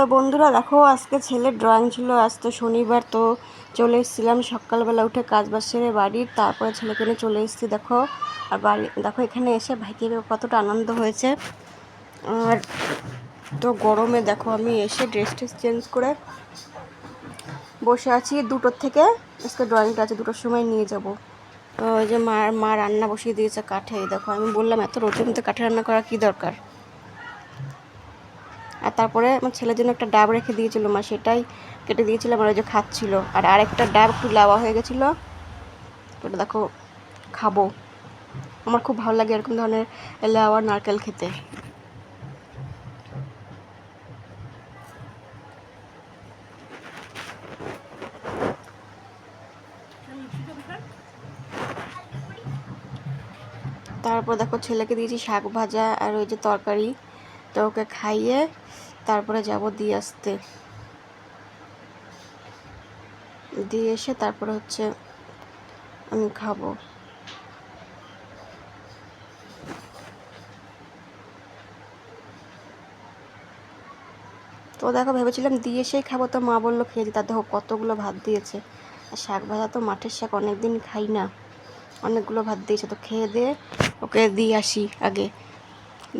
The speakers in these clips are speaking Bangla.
তো বন্ধুরা দেখো, আজকে ছেলের ড্রয়িং ছিল। আজ তো শনিবার, তো চলে এসেছিলাম সকালবেলা উঠে কাজ বাজ সেরে বাড়ির। তারপরে ছেলেকে নিয়ে চলে এসেছি, দেখো। আর বাড়ি, দেখো, এখানে এসে ভাইকে কতটা আনন্দ হয়েছে। আর তো গরমে দেখো, আমি এসে ড্রেস ট্রেস চেঞ্জ করে বসে আছি দুটোর থেকে। আজকে ড্রয়িংটা আছে, দুটোর সময় নিয়ে যাব। ওই যে মা মা রান্না বসিয়ে দিয়েছে কাঠে, দেখো। আমি বললাম, এত রোদের মধ্যে কাঠে রান্না করা কী দরকার? আর তারপরে আমার ছেলের জন্য একটা ডাব রেখে দিয়েছিল মা, সেটাই কেটে দিয়েছিলাম আর ওই যে খাচ্ছিল। আর আরেকটা ডাব একটু লাওয়া হয়ে গেছিল। ওটা দেখো, খাব। আমার খুব ভালো লাগে এরকম ধরনের লাওয়া নারকেল খেতে। তারপর দেখো, ছেলেকে দিয়েছি শাক ভাজা আর ওই যে তরকারি। তো ওকে খাইয়ে তারপরে যাব দিয়ে আসতে। দিয়ে এসে তারপরে হচ্ছে আমি খাব। তো দেখো, ভেবেছিলাম দিয়ে এসেই খাব। তো মা বলল, খেয়ে দিই তার দেখো, কতগুলো ভাত দিয়েছে। আর শাক ভাজা তো মাঠের শাক অনেক দিন খাই না। অনেকগুলো ভাত দিয়েছে। তো খেয়ে দিয়ে ওকে দিয়ে আসি আগে।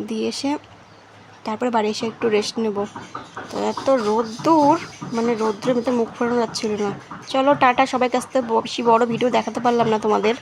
দিয়ে এসে তারপরে বাড়ি এসে একটু রেস্ট নেব। তো এত রোদ্দুর মানে রোদ্রের মধ্যে মুখ ফোরানো যাচ্ছিল না। চলো টাটা সবাই কাছ থেকে বেশি বড় ভিডিও দেখাতে পারলাম না তোমাদের।